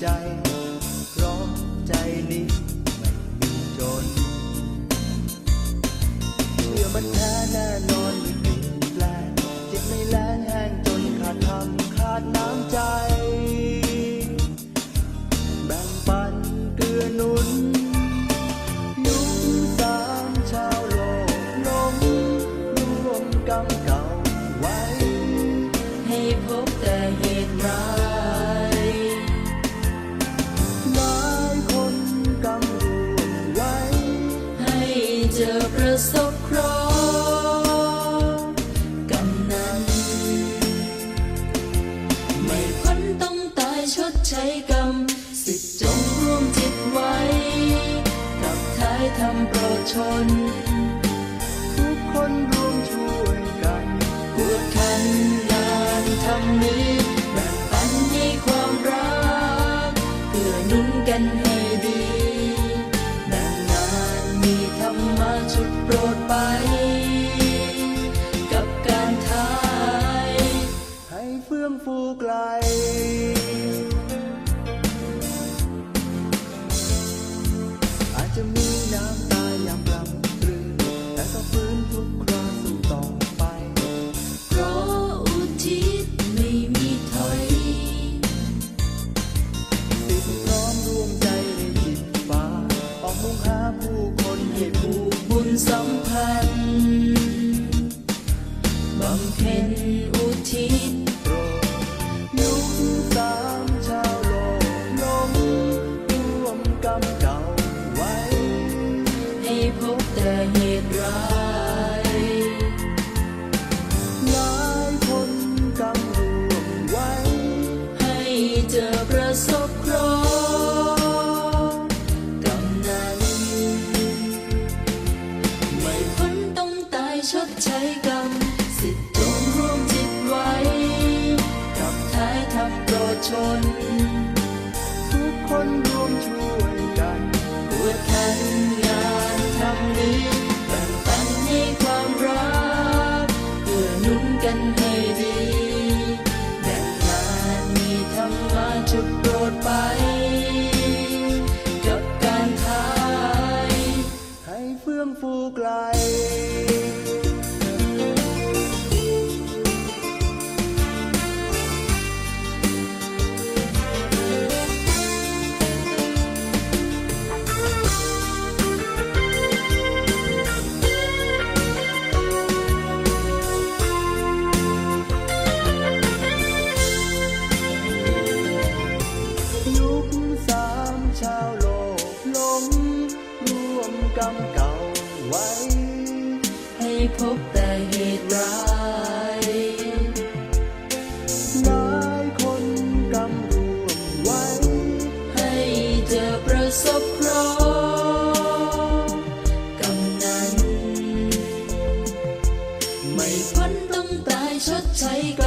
ใจเพราะใจนี้ไม่มีจนเชื่อมันแท้แน่นอนไม่เปลี่ยนแปลงเจ็บไม่แล้งแห้งจนขาดทำขาดน้ำใจแบ่งปันเกื้อหนุนยุคสามชาวโลกหลงรวมกำ สบเคราะห์กำนั้น ไม่พ้นต้องตายชดใช้กรรม สิทธิจงรวมจิตไว้ กับท้ายทำโปรดชน มีธรรมะชุดโปรดไป กับการทายให้เฟื่องฟูไกล สัมพันธ์ เฟื่องฟูไกล ยุคสามชาวโลกหลงร่วมกำเก่าไว้ ให้พบแต่เหตุร้ายหลายคนกำรวมไว้ ให้เจอประสบเคราะห์กำนั้นไม่พ้นต้องตายชดใช้ก